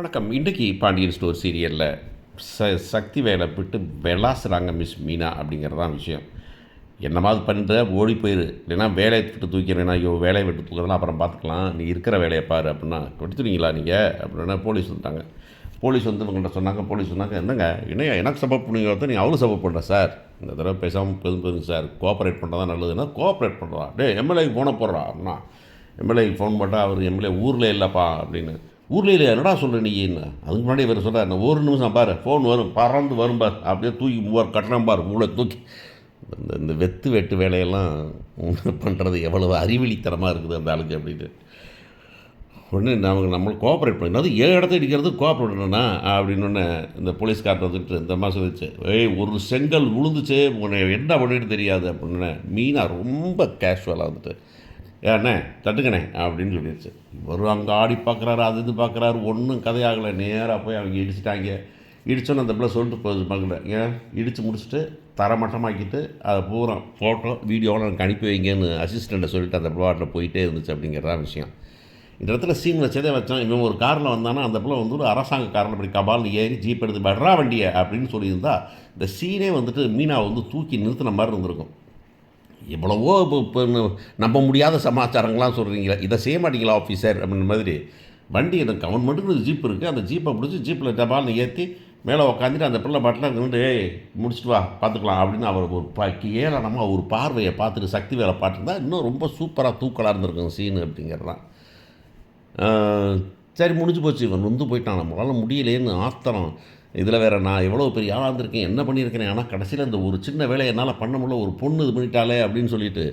வணக்கம். இன்றைக்கி பாண்டியன் ஸ்டோர் சீரியலில் ச சக்தி வேலை விட்டு விளாசுறாங்க மிஸ் மீனா அப்படிங்கிறது தான் விஷயம். என்னமாவது பண்ணுற ஓடி போயிரு. இல்லைன்னா வேலையை விட்டு தூக்கிறேன்னா ஐயோ வேலையை விட்டு தூக்கிறதுலாம் அப்புறம் பார்த்துக்கலாம் நீ இருக்கிற வேலையை பாரு அப்படின்னா கொடுத்துருவீங்களா நீங்கள் அப்படின்னா போலீஸ் வந்துட்டாங்க. போலீஸ் வந்து இவங்கள்ட்ட சொன்னாங்க போலீஸ் சொன்னாங்க என்னங்க என்ன எனக்கு சப்போர்ட் பண்ணுங்க ஒருத்தர் நீ அவ்வளோ சப்போர்ட் பண்ணுற சார்? இந்த தடவை பேசாமல் பெரும் பெரும் சார். கோஆப்ரேட் பண்ணுறதா நல்லதுன்னா கோஆப்ரேட் பண்ணுறா டே எம்எல்ஏக்கு ஃபோனை போடுறா அப்படின்னா. எம்எல்ஏக்கு ஃபோன் போட்டால் அவர் எம்எல்ஏ ஊரில் இல்லைப்பா அப்படின்னு. ஊரில் இல்லை என்னடா சொல்கிற நீ? என்ன? அதுக்கு முன்னாடி இவர் சொல்கிறார் நான் ஒரு நிமிஷம் பாரு ஃபோன் வரும் பறந்து வரும் பார். அப்படியே தூக்கி மூவார் கட்டணம் பார் மூளை தூக்கி. இந்த இந்த வெத்து வெட்டு வேலையெல்லாம் பண்ணுறது எவ்வளவு அறிவிலித்தனமாக இருக்குது அந்த ஆளுக்கு அப்படின்ட்டு. உடனே நமக்கு நம்மளை கோஆப்ரேட் பண்ணி அதாவது ஏழு இடத்த இடிக்கிறது? கோஆப்ரேட் பண்ணணும்னா? அப்படின்னு ஒன்று இந்த போலீஸ்காரன் வந்துட்டு இந்த மாதிரி சொல்லிச்சு ஏய் ஒரு செங்கல் விழுந்துச்சே உன்னை என்ன பண்ணிட்டு தெரியாது? அப்படின்னு மீனா ரொம்ப கேஷுவலாக வந்துட்டு. ஏண்ணே தட்டுக்கண்ணே அப்படின்னு சொல்லிடுச்சு இவர் அங்கே ஆடி பார்க்குறாரு அது இது பார்க்குறாரு ஒன்றும் கதையாகலை. நேராக போய் அவங்க இடிச்சிட்டாங்க. இடிச்சோன்னு அந்த பிள்ளை சொல்லிட்டு போகுது மகளை. ஏன் இடித்து முடிச்சுட்டு தரமட்டமாக்கிட்டு அதை பூரா ஃபோட்டோ வீடியோவில் எனக்கு அனுப்பி வைங்கன்னு அசிஸ்டண்ட்டை சொல்லிட்டு அந்த பிள்ளாட்டில் போயிட்டே இருந்துச்சு அப்படிங்கிற விஷயம். இந்த இடத்துல சீன் வச்சதே வச்சோம் இவன் ஒரு காரில் வந்தானா அந்த பிள்ளை வந்து ஒரு அரசாங்க காரில் இப்படி கபாலில் ஏறி ஜீப் எடுத்து பட்ரா வண்டியை அப்படின்னு சொல்லியிருந்தா இந்த சீனே வந்துட்டு மீனாவை வந்து தூக்கி நிறுத்தின மாதிரி இருந்திருக்கும். எவ்வளவோ இப்போ நம்ப முடியாத சமாச்சாரங்கள்லாம் சொல்கிறீங்களா இதை செய்ய மாட்டீங்களா ஆஃபீஸர் அப்படின்ற மாதிரி. வண்டி எனக்கு கவர்மெண்ட்டுக்கு ஜீப் இருக்குது அந்த ஜீப்பை பிடிச்சி ஜீப்பில் டபால்னு ஏற்றி மேலே உக்காந்துட்டு அந்த பிள்ளை பாட்டில் நின்று ஏய் முடிச்சுட்டு வா பார்த்துக்கலாம் அப்படின்னு அவர் ஒரு பா ஏளனமாக ஒரு பார்வையை பார்த்துட்டு சக்தி வேலை பார்த்துருந்தா இன்னும் ரொம்ப சூப்பராக தூக்கலாக இருந்திருக்கும் சீனு அப்படிங்கிறதான் சரி முடிஞ்சு போச்சு இவன் நொந்து போயிட்டான் நம்மளால் முடியலேன்னு ஆத்திரம். இதில் வேறு நான் எவ்வளோ பெரிய ஆளாக இருந்திருக்கேன் என்ன பண்ணியிருக்கிறேன் ஆனால் கடைசியில் இந்த ஒரு சின்ன வேலையை என்னால் பண்ண முடியல ஒரு பொண்ணு இது பண்ணிட்டாலே அப்படின்னு சொல்லிட்டு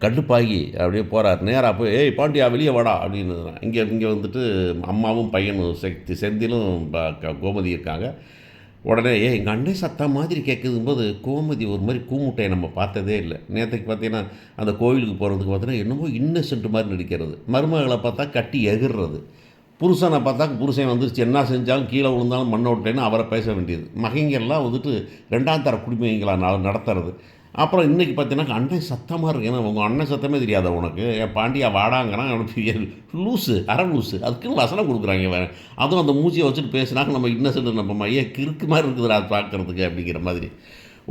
கடுப்பாகி அப்படியே போகிறார் நேராக போய் ஏய் பாண்டியா வெளியே வாடா அப்படின்னு இங்கே இங்கே வந்துட்டு அம்மாவும் பையனும் சக்தி செந்திலும் க- கோமதி இருக்காங்க. உடனே ஏ எங்கள் அண்ணே சத்தம் மாதிரி கேட்குதும்போது கோமதி ஒரு மாதிரி கூமுட்டையை நம்ம பார்த்ததே இல்லை. நேற்றுக்கு பார்த்தீங்கன்னா அந்த கோவிலுக்கு போகிறதுக்கு பார்த்தீங்கன்னா என்னமோ இன்னசென்ட் மாதிரி நடிக்கிறது. மருமகளை பார்த்தா கட்டி எகிர்றது. புருஷனை பார்த்தா புருஷன் வந்துருச்சு. என்ன செஞ்சாலும் கீழே விழுந்தாலும் மண்ணோட்டேன்னு அவரை பேச வேண்டியது. மகைங்கெல்லாம் வந்துட்டு ரெண்டாம் தர குடிமைங்களா நடத்துறது. அப்புறம் இன்றைக்கி பார்த்தீங்கன்னா அண்ணன் சத்தமாக இருக்கு. ஏன்னா உங்கள் அண்ணன் சத்தமே தெரியாதா உனக்கு? என் பாண்டியா வாடாங்கிறான். அவனுக்கு லூஸு அரை லூஸு அதுக்குன்னு வசனம் கொடுக்குறாங்க வேறு அதுவும் அந்த மூச்சியை வச்சுட்டு பேசுனாங்க நம்ம இன்னசென்ட் நம்ம மைய கிறுக்கு மாதிரி இருக்குதுடா அது பார்க்குறதுக்கு அப்படிங்கிற மாதிரி.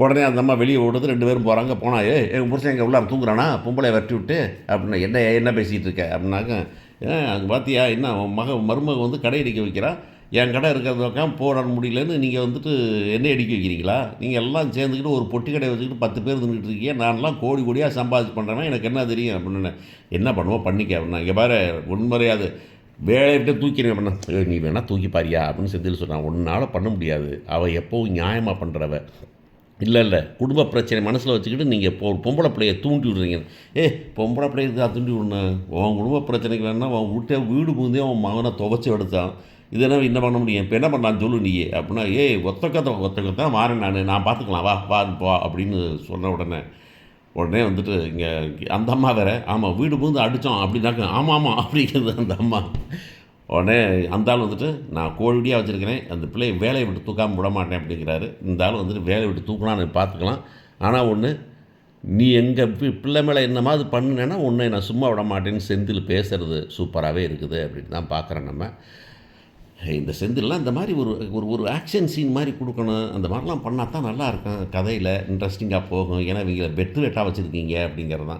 உடனே அந்த அம்மா வெளியே ஓடுது ரெண்டு பேரும் போகிறாங்க போனால் ஏ எங்கள் புருஷன் எங்கள் உள்ளார தூங்குறானா? பொம்பளை வெட்டி விட்டு அப்படின்னா. என்ன என்ன பேசிகிட்டு இருக்க? அப்படின்னாக்க அங்கே பார்த்தியா என்ன மக மருமக வந்து கடை அடிக்க வைக்கிறான் என் கடை இருக்கிறது பக்கம் போட முடியலன்னு நீங்கள் வந்துட்டு என்ன அடிக்க வைக்கிறீங்களா? நீங்கள் எல்லாம் சேர்ந்துக்கிட்டு ஒரு பொட்டி கடை வச்சுக்கிட்டு பத்து பேர் நின்றுட்டு இருக்கீங்க. நான்லாம் கோடி கோடியாக சம்பாதிச்சு பண்ணுறேன்னா எனக்கு என்ன தெரியும் அப்படின்னு என்ன பண்ணுவோம் பண்ணிக்க அப்படின்னா இங்கே பாரு உண்மையாது வேலையை விட்டு தூக்கிறேன் அப்படின்னா நீ வேணால் தூக்கி பாரியா? அப்படின்னு செந்தில் சொன்னான் உன்னால் பண்ண முடியாது. அவள் எப்போவும் நியாயமாக பண்ணுறவ இல்லை இல்லை. குடும்ப பிரச்சனை மனசில் வச்சுக்கிட்டு நீங்கள் இப்போ ஒரு பொம்பளை பிள்ளையை தூண்டி விடுறீங்க. ஏ பொம்பளை பிள்ளைக்கு தூண்டி விடணும் உன் குடும்ப பிரச்சனைக்கு வேணா உன் வீட்டை வீடு புகுந்தே உன் மகனை துவச்சி எடுத்தான் இதெல்லாம் என்ன பண்ண முடியும்? இப்போ என்ன பண்ணலாம் சொல்லு நீ. அப்படின்னா ஏய் ஒத்தக்கத்தை ஒத்தக்கத்தான் மாறேன் நான். நான் பார்த்துக்கலாம் வா வா போ அப்படின்னு சொன்ன உடனே உடனே வந்துட்டு இங்கே அந்த அம்மா வேறு ஆமாம் வீடு பூந்து அடித்தோம் அப்படின்னாக்க ஆமாம் ஆமாம் அப்படிங்கிறது அந்த அம்மா. உடனே அந்த ஆள் வந்துட்டு நான் கோழியாக வச்சுருக்கிறேன். அந்த பிள்ளையை வேலையை விட்டு தூக்காமல் விட மாட்டேன் அப்படிங்கிறாரு. இந்த ஆள் வந்துட்டு வேலையை விட்டு தூக்கலாம்னு பார்த்துக்கலாம். ஆனால் ஒன்று நீ எங்கள் பிள்ளை மேலே என்ன மாதிரி பண்ணினேன்னா உன்னை நான் சும்மா விட மாட்டேன்னு செந்தில் பேசுகிறது சூப்பராகவே இருக்குது அப்படின்னு தான் பார்க்குறேன் நம்ம. இந்த செந்தில்லாம் இந்த மாதிரி ஒரு ஒரு ஒரு ஆக்ஷன் சீன் மாதிரி கொடுக்கணும். அந்த மாதிரிலாம் பண்ணால் தான் நல்லா இருக்கும். கதையில் இன்ட்ரெஸ்டிங்காக போகும். ஏன்னா இவங்களை வெட்டு வெட்டாக வச்சுருக்கீங்க அப்படிங்கிறது தான்